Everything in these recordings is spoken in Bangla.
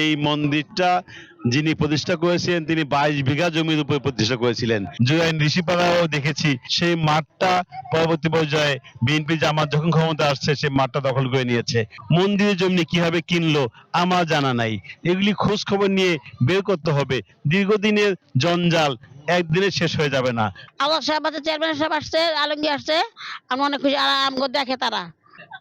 এই মন্দিরটা যিনি প্রতিষ্ঠা করেছিলেন, তিনি বাইশ বিঘা জমির উপর প্রতিষ্ঠা করেছিলেন। জুয়াইন ঋষিপাড়াও দেখেছি, সেই মাঠটা পরবর্তী পর্যায়ে বিএনপি জামাত যখন ক্ষমতা আসছে সেই মাঠটা দখল করে নিয়েছে। মন্দিরের জমি কীভাবে কিনলো, আমার জানা নাই। এগুলি খোঁজ খবর নিয়ে বের করতে হবে। দীর্ঘদিনের জঞ্জাল একদিনে শেষ হয়ে যাবে না। আল্লাহ সাহেব চেয়ারম্যান সাহেব আসছে, আলমগীর আসছে। আমরা অনেক খুশি, আর দেখে তারা।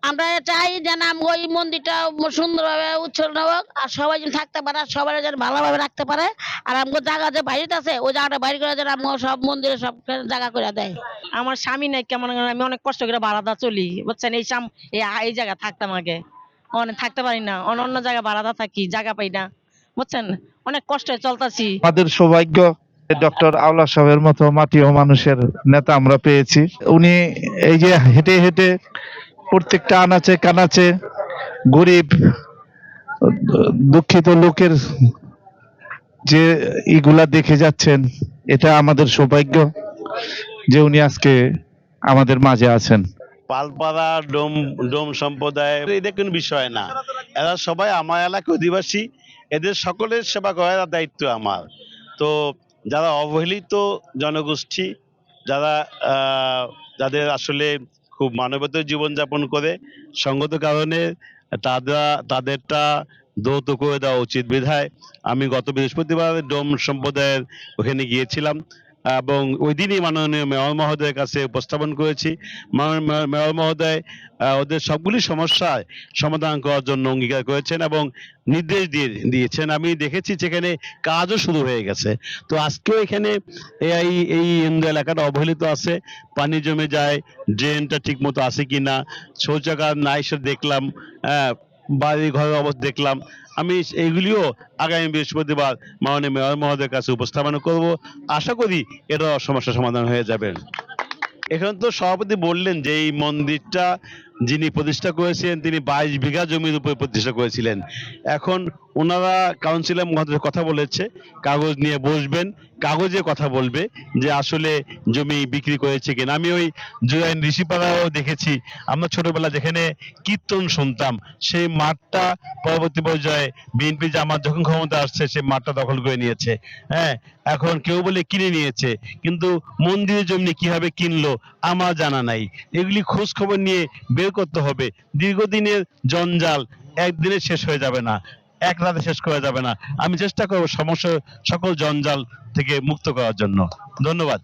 আমরা চাই যেন এই মন্দিরটা সুন্দরভাবে উচ্ছন্ন হোক আর সবাই যেন থাকতে পারে আর সবাই যেন ভালোভাবে রাখতে পারে আর আমগো জায়গা যে বাইরে আছে ওই জায়গাটা বাইরে করে যেন সব মন্দিরে সব জায়গা করে দেয়। আমার স্বামী নাই কেমন আমি অনেক কষ্ট করে ভাড়াদা চলি বুঝছেন? এই সাম এই এই জায়গা থাকতাম আগে। অনেক থাকতে পারি না অন্য অন্য জায়গায় ভাড়াদা থাকি জায়গা পাই না বুঝছেন? অনেক কষ্টে চলতেছি। আমাদের সৌভাগ্য ডক্টর আওলা সাহেবের মতো মাটি ও মানুষের নেতা আমরা পেয়েছি। উনি এই যে হেঁটে হেঁটে প্রত্যেকটা আনাচে কানাচে গরিব, দুঃখিত লোকের যে ইগুলা দেখে যাচ্ছেন, এটা আমাদের সৌভাগ্য যে উনি আজকে আমাদের মাঝে আছেন। পালপাড়া ডোম ডোম সম্প্রদায়, এটা কোনো বিষয় না। এরা সবাই আমার এলাকার অধিবাসী। এদের সকলের সেবা করার দায়িত্ব আমার। তো যারা অবহেলিত জনগোষ্ঠী, যারা যাদের আসলে খুব মানবতার জীবনযাপন করে সঙ্গত কারণে তারা তাদেরটা দৌত করে দেওয়া উচিত। বিধায় আমি গত বৃহস্পতিবার ডোম সম্প্রদায়ের ওখানে গিয়েছিলাম। এবং ওই দিনই মাননীয় মেয়র মহোদয়ের কাছে উপস্থাপন করেছি। মেয়র- মহোদয় ওদের সবগুলি সমস্যায় সমাধান করার জন্য অঙ্গীকার করেছেন এবং নির্দেশ দিয়ে দিয়েছেন। আমি দেখেছি সেখানে কাজও শুরু হয়ে গেছে। তো আজকেও এখানে এই এই এলাকাটা অবহেলিত আছে। পানি জমে যায়, ড্রেনটা ঠিক মতো আছে কিনা, শৌচাগার নাই সেটা দেখলাম বাড়ি ঘরের অবস্থা দেখলাম। আমি এইগুলিও আগামী বৃহস্পতিবার মাননীয় মেয়র মহোদয়ের কাছে উপস্থাপন করব। আশা করি এটা সমস্যা সমাধান হয়ে যাবে। এখানে তো সভাপতি বললেন যে এই মন্দিরটা যিনি প্রতিষ্ঠা করেছিলেন, তিনি বাইশ বিঘা জমির উপর প্রতিষ্ঠা করেছিলেন। এখন ওনারা কাউন্সিলর মহোদয় কথা বলেছে, কাগজ নিয়ে বসবেন, কাগজে কথা বলবে যে আসলে জমি বিক্রি করেছে কিনা। আমি ওই জুয়াইন ঋষিপাড়াও দেখেছি, আমরা ছোটবেলা যেখানে কীর্তন শুনতাম, সেই মাঠটা পরবর্তী পর্যায়ে বিএনপি জামাত যখন ক্ষমতা আসছে, সেই মাঠটা দখল করে নিয়েছে। হ্যাঁ এখন কেউ বলে কিনে নিয়েছে, কিন্তু মন্দিরের জমি কীভাবে কিনলো, আমার জানা নাই। এগুলি খোঁজ খবর নিয়ে বের করতে হবে। দীর্ঘদিনের জঞ্জাল একদিনে শেষ হয়ে যাবে না, এক রাতে শেষ করা যাবে না। আমি চেষ্টা করব সমস্যা সকল জঞ্জাল থেকে মুক্ত করার জন্য। ধন্যবাদ।